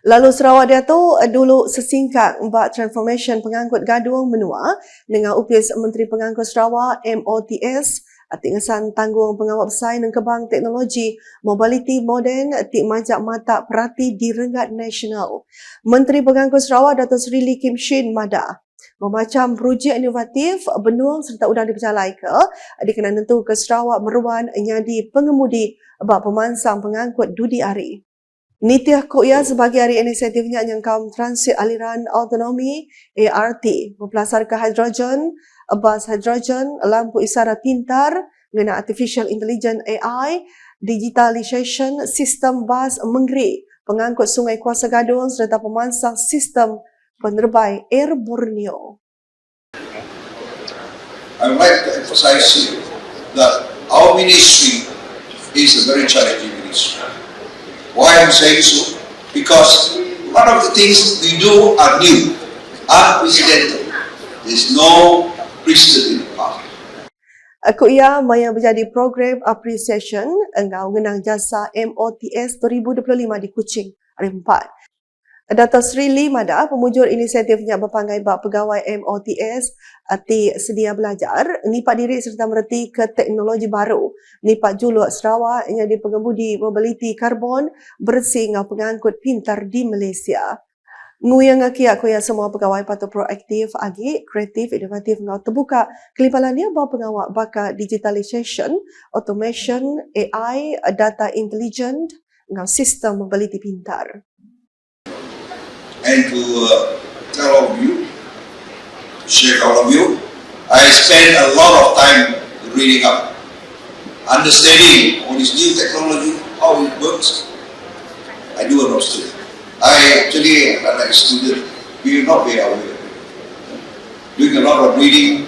Lalu Sarawak dia tu dulu sesingkat bak transformation pengangkut gaduang menua dengan UPS Menteri Pengangkut Sarawak MOTS Atik ngesan tanggung pengawal besar dan kebang teknologi mobility moden atik majak mata perhati di Rengat Nasional. Menteri Pengangkut Sarawak Dato' Sri Lee Kim Shin Mada memacam projek inovatif benuang serta udang diperjalai ke dikena nentu ke Sarawak meruan nyadi pengemudi bak pemansang pengangkut dudi ari. Nitya Koya sebagai hari inisiatifnya yang kaum transit aliran autonomi ART mempelasarkan hidrogen, bas hidrogen, lampu isyarat pintar dengan artificial intelligence AI, digitalisation sistem bas menggeri, pengangkut sungai Kuasa Gadung serta pemansang sistem penerbai Air Borneo. I would like to emphasize here that our ministry is a very challenging ministry. Why I'm saying so? Because one of the things we do are new, unprecedented. There's no precedent in the past. Aku ia maya menjadi program appreciation engkau ngenang jasa MOTS 2025 di Kuching hari 4. Dato' Sri Lee Mada, pemujur inisiatifnya berpanggai bak pegawai MOTS ati sedia belajar, nipat diri serta mereti ke teknologi baru. Nipat juluk Sarawak yang di pengemudi mobility karbon bersih dengan pengangkut pintar di Malaysia. Nguyang aki aku ya semua pegawai patut proaktif, agi, kreatif, inovatif dengan terbuka kelimpalan dia bawa pengawal bakal digitalisation, automation, AI, data intelligent dengan sistem mobility pintar and to uh, tell all of you, share all of you. I spent a lot of time reading up, understanding all this new technology, how it works. I do a lot of study. I actually, like a student, we will not be aware. Doing a lot of reading,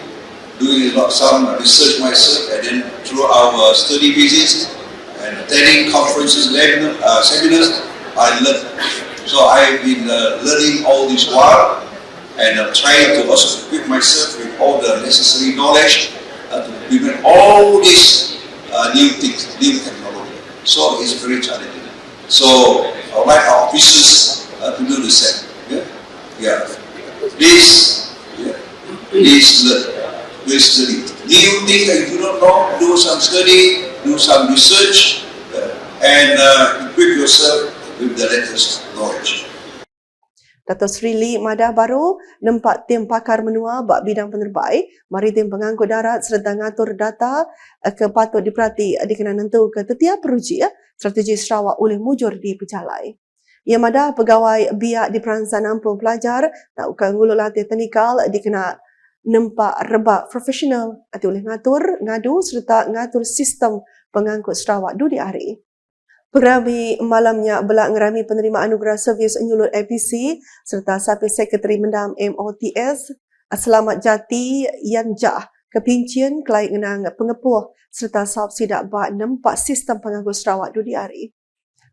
doing a lot some research myself, and then through our study visits and attending conferences, uh, seminars, I learned so I've been uh, learning all this while and uh, trying to also equip myself with all the necessary knowledge uh, to implement all these uh, new things, new technology. So it's very challenging. So I would like our officers uh, to do the same. Yeah, yeah. Please, yeah. please learn, please study. New things that you do not know, do some study, do some research, and uh, equip yourself with the latest knowledge. Dato' Sri Lee Madah baru nempak tim pakar menua bak bidang penerbai, maritim pengangkut darat serta ngatur data eh, ke patut diperhati dikena nentu ke tetiap peruji ya, strategi Sarawak oleh mujur di pejalai. Ia madah pegawai biak di peransang ampun pelajar tak ukan nguluk latih teknikal dikena nempak rebak profesional atau oleh ngatur, ngadu serta ngatur sistem pengangkut Sarawak di hari. Pengerami malamnya belak ngerami penerima anugerah servis nyulut APC serta sapi sekretari mendam MOTS Selamat Jati Yan Jah kepincian kelai ngenang pengepuh serta sahab sidak bak nempak sistem pengangkut Sarawak dua di hari.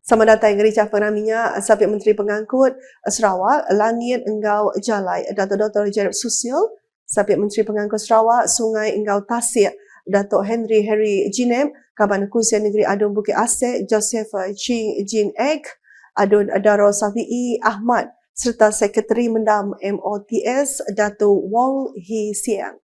Sama datang yang ricah pengeraminya sapi Menteri Pengangkut Sarawak Langit Enggau Jalai Dato' Dr. Jereb Susil sapi Menteri Pengangkut Sarawak Sungai Enggau Tasik Datuk Henry Harry Jinem, Kaban Kusian Negeri Adun Bukit Asek, Joseph Ching Jin Ek, Adun Daro Safi'i Ahmad serta Sekretari Mendam MOTS Datuk Wong Hee Siang.